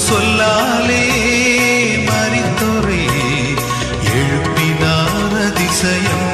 சொல்லாலே மறித்துறையே எழுப்பினார் அதிசயம்.